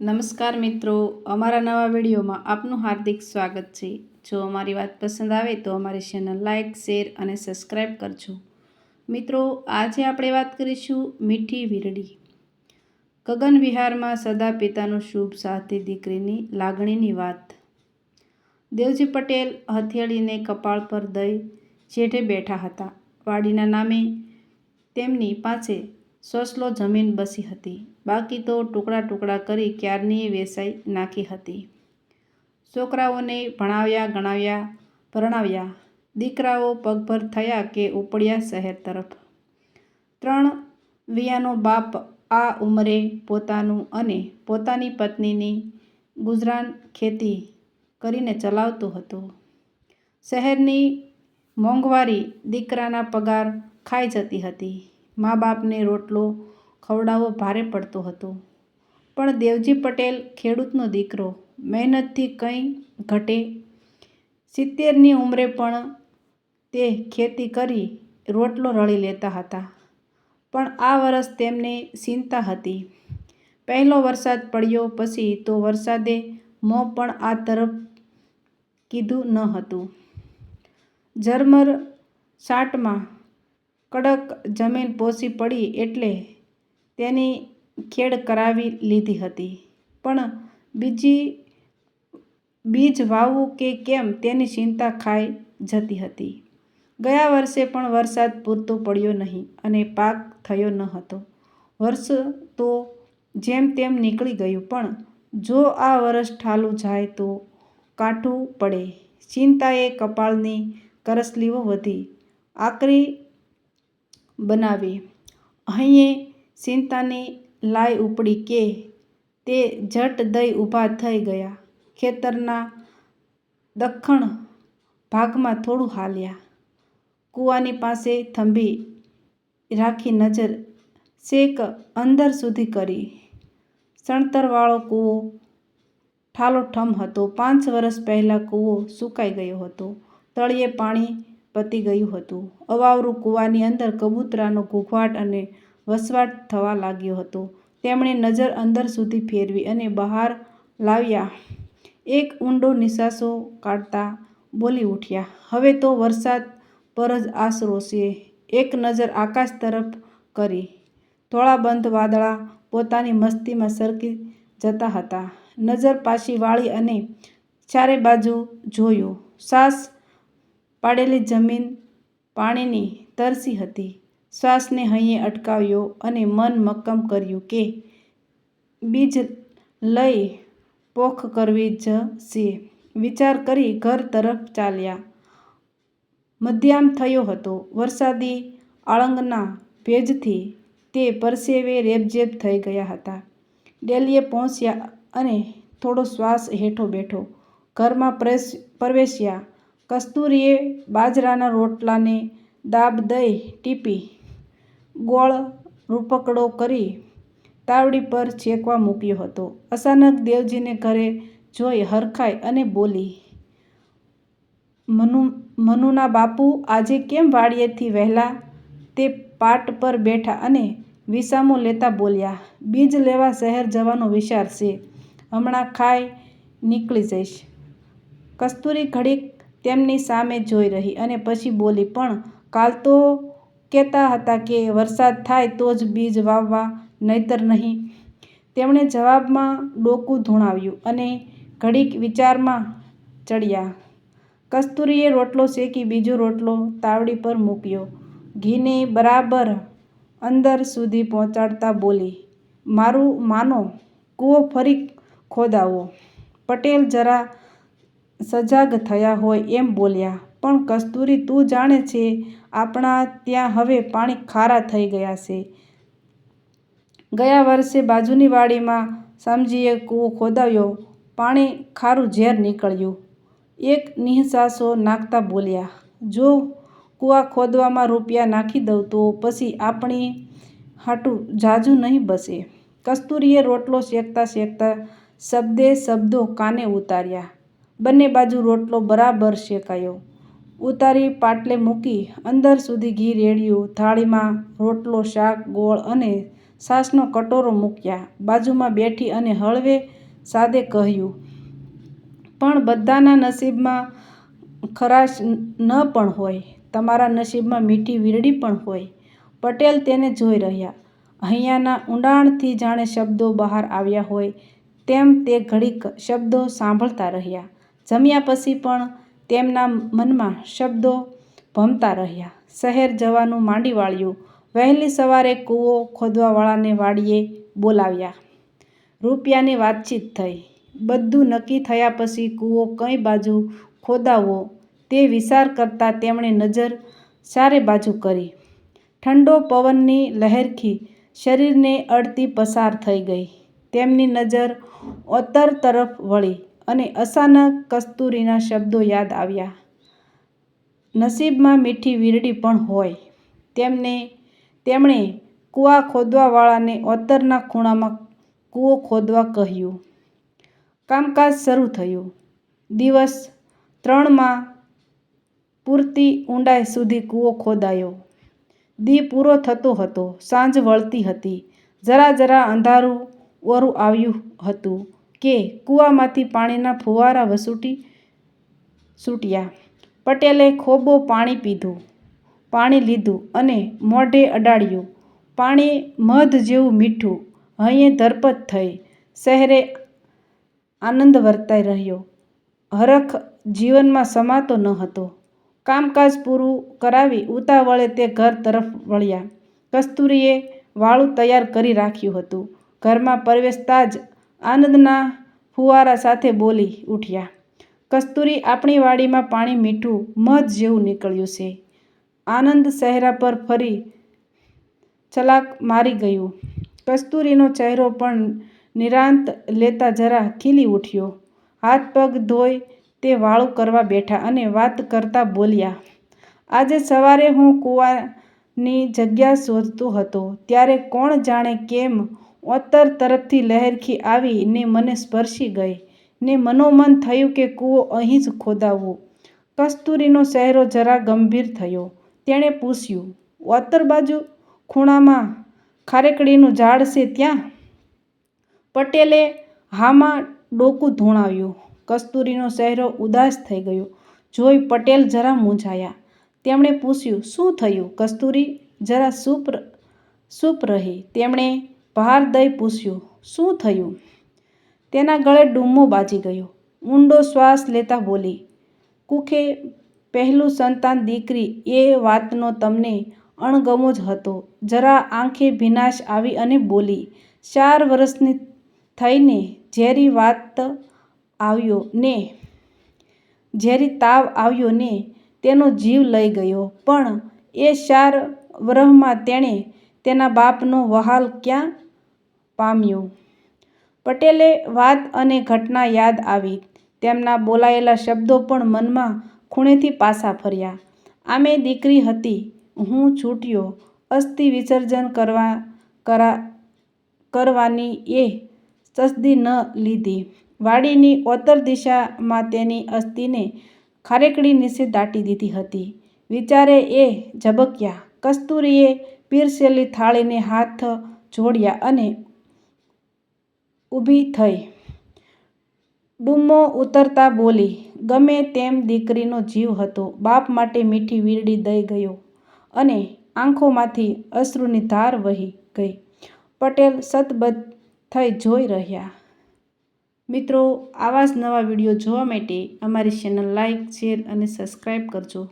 નમસ્કાર મિત્રો, અમારા નવા વિડીયોમાં આપનું હાર્દિક સ્વાગત છે. જો અમારી વાત પસંદ આવે તો અમારી ચેનલ લાઇક શેર અને સબસ્ક્રાઈબ કરજો. મિત્રો, આજે આપણે વાત કરીશું મીઠી વીરડી. ગગન વિહારમાં સદા પિતાનું શુભ સાથી દીકરીની લાગણીની વાત. દેવજી પટેલ હથિયાળીને કપાળ પર દઈ જેઠે બેઠા હતા. વાડીના નામે તેમની પાસે સોસલો જમીન બસી હતી. બાકી તો ટુકડા ટુકડા કરી ક્યારની વેસાઈ નાખી હતી. છોકરાઓને ભણાવ્યા ગણાવ્યા ભરણાવ્યા દીકરાઓ પગભર થયા કે ઉપડ્યા શહેર તરફ. ત્રણ વિયાનો બાપ આ ઉંમરે પોતાનું અને પોતાની પત્નીની ગુજરાન ખેતી કરીને ચલાવતો હતો. શહેરની મોંઘવારી દીકરાના પગાર ખાઈ જતી હતી. મા બાપને રોટલો ખવડાવવો ભારે પડતો હતો. પણ દેવજી પટેલ ખેડૂતનો દીકરો, મહેનતથી કંઈ ઘટે? સિત્તેરની ઉંમરે પણ તે ખેતી કરી રોટલો રળી લેતા હતા. પણ આ વર્ષ તેમને ચિંતા હતી. પહેલો વરસાદ પડ્યો પછી તો વરસાદે મોં પણ આ તરફ કીધું ન હતું. ઝરમર સાટમાં કડક જમીન પોસી પડી એટલે તેની ખેડ કરાવી લીધી હતી. પણ બીજી, બીજ વાવવું કે કેમ તેની ચિંતા ખાઈ જતી હતી. ગયા વર્ષે પણ વરસાદ પૂરતો પડ્યો નહીં અને પાક થયો ન હતો. વર્ષ તો જેમ તેમ નીકળી ગયું, પણ જો આ વર્ષ ઠાલું જાય તો કાઠું પડે. ચિંતાએ કપાળની કરસલીઓ વધી. આકરી બનાવી. અહીંએ ચિંતાની લાઈ ઉપડી કે તે ઝટ દઈ ઊભા થઈ ગયા. ખેતરના દખ્ખણ ભાગમાં થોડું હાલ્યા. કૂવાની પાસે થંભી રાખી નજર શેક અંદર સુધી કરી. સણતરવાળો કૂવો ઠાલોઠમ હતો. પાંચ વર્ષ પહેલાં કૂવો સુકાઈ ગયો હતો. તળિયે પાણી પતી ગયું હતું. અવાવરું કૂવાની અંદર કબૂતરાનો ઘૂઘવાટ અને વસવાટ થવા લાગ્યો હતો. તેમણે નજર અંદર સુધી ફેરવી અને બહાર લાવ્યા. એક ઊંડો નિશાસો કાઢતા બોલી ઉઠ્યા, હવે તો વરસાદ પર જ આશરો છે. એક નજર આકાશ તરફ કરી. ધોળાબંધ વાદળા પોતાની મસ્તીમાં સરકી જતા હતા. નજર પાછી વાળી અને ચારે બાજુ જોયું. સાસ પાડેલી જમીન પાણીની તરસી હતી. શ્વાસને હૈયે અટકાવ્યો અને મન મક્કમ કર્યું કે બીજ લઈ પોખ કરવી જ છે વિચાર કરી ઘર તરફ ચાલ્યા. મધ્યામ થયો હતો. વરસાદી આળંગના ભેજથી તે પરસેવે રેબઝેબ થઈ ગયા હતા. ડેલીએ પહોંચ્યા અને થોડો શ્વાસ હેઠો બેઠો. ઘરમાં પ્રવેશ્યા. કસ્તુરીએ બાજરાના રોટલાને દાબ દઈ ટીપી, ગોળ રૂપકડો કરી તાવડી પર છેકવા મૂક્યો હતો. અચાનક દેવજીને ઘરે જોઈ હરખાઈ અને બોલી, મનુ, મનુના બાપુ આજે કેમ વાડીએથી વહેલા તે પાટ પર બેઠા અને વિસામો લેતા બોલ્યા, બીજ લેવા શહેર જવાનો વિચાર છે. હમણાં ખાઈ નીકળી જઈશ. કસ્તુરી ઘડીક તેમની સામે જોઈ રહી અને પછી બોલી, પણ કાલ તો કહેતા હતા કે વરસાદ થાય તો જ બીજ વાવવા નહીતર નહીં. તેમણે જવાબમાં ડોકું ધુણાવ્યું અને ઘડીક વિચારમાં ચડ્યા. કસ્તુરીએ રોટલો શેકી બીજો રોટલો તાવડી પર મૂક્યો. ઘીને બરાબર અંદર સુધી પહોંચાડતા બોલી, મારું માનો, કૂવો ફરી ખોદાવો. પટેલ જરા સજાગ થયા હોય એમ બોલ્યા, પણ કસ્તુરી તું જાણે છે, આપણા ત્યાં હવે પાણી ખારા થઈ ગયા છે. ગયા વર્ષે બાજુની વાડીમાં સમજીએ કૂવો ખોદાવ્યો પાણી ખારું ઝેર નીકળ્યું. એક નિહસાસો નાખતા બોલ્યા, જો કૂવા ખોદવામાં રૂપિયા નાખી દઉં તો પછી આપણી હાટું ઝાઝું નહીં બસે. કસ્તુરીએ રોટલો શેકતા શેકતા શબ્દે શબ્દો કાને ઉતાર્યા. બંને બાજુ રોટલો બરાબર શેકાયો. ઉતારી પાટલે મૂકી અંદર સુધી ઘી રેડ્યું. થાળીમાં રોટલો, શાક, ગોળ અને સાસનો કટોરો મૂક્યા. બાજુમાં બેઠી અને હળવે સાદે કહ્યું, પણ બધાના નસીબમાં ખરાશ ન પણ હોય. તમારા નસીબમાં મીઠી વીરડી પણ હોય. પટેલ તેને જોઈ રહ્યા. અહીંયાના ઊંડાણથી જાણે શબ્દો બહાર આવ્યા હોય તેમ તે ઘડીક શબ્દો સાંભળતા રહ્યા. જમ્યા પછી પણ તેમના મનમાં શબ્દો ભમતા રહ્યા. શહેર જવાનું માંડી વાળ્યું. વહેલી સવારે કૂવો ખોદવાવાળાને વાડીએ બોલાવ્યા. રૂપિયાની વાતચીત થઈ. બધું નક્કી થયા પછી કૂવો કઈ બાજુ ખોદાવો તે વિચાર કરતાં તેમણે નજર ચારે બાજુ કરી. ઠંડો પવનની લહેરખી શરીરને અડતી પસાર થઈ ગઈ. તેમની નજર ઓતર તરફ વળી. અને અચાનક કસ્તુરીના શબ્દો યાદ આવ્યા. નસીબમાં મીઠી વીરડી પણ હોય. તેમને, તેમણે કૂવા ખોદવાવાળાને ઓતરના ખૂણામાં કૂવો ખોદવા કહ્યું. કામકાજ શરૂ થયું. દિવસ ત્રણમાં પૂરતી ઊંડાઈ સુધી કૂવો ખોદાયો. દી પૂરો થતો હતો. સાંજ વળતી હતી. જરા જરા અંધારું ઓરું આવ્યું હતું. કે કૂવામાંથી પાણીના ફુવારા વસૂટી છૂટ્યા. પટેલે ખોબો પાણી પીધું, પાણી લીધું અને મોઢે અડાડ્યું. પાણી મધ જેવું મીઠું હૈયે ધરપત થઈ. શહેરે આનંદ વર્તાઈ રહ્યો. હરખ જીવનમાં સમાતો ન હતો. કામકાજ પૂરું કરાવી ઉતાવળે તે ઘર તરફ વળ્યા. કસ્તુરીએ વાળું તૈયાર કરી રાખ્યું હતું. ઘરમાં પ્રવેશતા જ આનંદના ફુવારા સાથે બોલી ઉઠ્યા. કસ્તુરી આપણી વાડીમાં પાણી મીઠું મધ જેવું નીકળ્યું છે. આનંદ ચહેરા પર ફરી છલાક મારી ગયું. કસ્તુરીનો ચહેરો પણ નિરાંત લેતા જરા ખીલી ઉઠ્યો. હાથ પગ ધોઈ તે વાળું કરવા બેઠા અને વાત કરતા બોલ્યા, આજે સવારે હું કૂવાની જગ્યા શોધતો હતો. ત્યારે કોણ જાણે કેમ ઓતર તરફથી લહેરખી આવી ને મને સ્પર્શી ગઈ ને મનોમન થયું કે કૂવો અહીં જ ખોદાવવો. કસ્તુરીનો ચહેરો જરા ગંભીર થયો. તેણે પૂછ્યું ઓતર બાજુ ખૂણામાં ખારેકડીનું ઝાડ છે ત્યાં? પટેલે હામાં ડોકું ધૂણાવ્યું. કસ્તુરીનો ચહેરો ઉદાસ થઈ ગયો. જોઈ પટેલ જરા મૂંઝાયા. તેમણે પૂછ્યું, શું થયું કસ્તુરી જરા ચૂપ ચૂપ રહી. તેમણે ભાર દઈ પૂછ્યું, શું થયું? તેના ગળે ડૂમો બાજી ગયો. ઊંડો શ્વાસ લેતા બોલી, કુખે, પહેલું સંતાન દીકરી, એ વાતનો તમને અણગમો જ હતો. જરા આંખે ભીનાશ આવી અને બોલી, ચાર વર્ષની થઈને ઝેરી વાત આવ્યો ને, ઝેરી તાવ આવ્યો ને, તેનો જીવ લઈ ગયો. પણ એ ચાર વરહમાં તેણે તેના બાપનો વહાલ ક્યાં પામ્યો. પટેલે વાત અને ઘટના યાદ આવી. તેમના બોલાયેલા શબ્દો પણ મનમાં ખૂણેથી પાછા ફર્યા. આમે દીકરી હતી, હું છૂટ્યો. અસ્થિ વિસર્જન કરવા, કરા, કરવાની એ તસદી ન લીધી. વાડીની ઓતર દિશામાં તેની અસ્થિને ખારેકડી નીચે દાટી દીધી હતી. વિચારે એ ઝબક્યા. કસ્તુરીએ પીરસેલી થાળીને હાથ જોડ્યા અને ઊભી થઈ. ડૂમો ઉતરતા બોલી, ગમે તેમ દીકરીનો જીવ હતો, બાપ માટે મીઠી વીરડી દઈ ગયો અને આંખોમાંથી અશ્રુની ધાર વહી ગઈ. પટેલ સતબદ્ધ થઈ જોઈ રહ્યા. મિત્રો, આવા જ નવા વીડિયો જોવા માટે અમારી ચેનલ લાઇક શેર અને સબસ્ક્રાઈબ કરજો.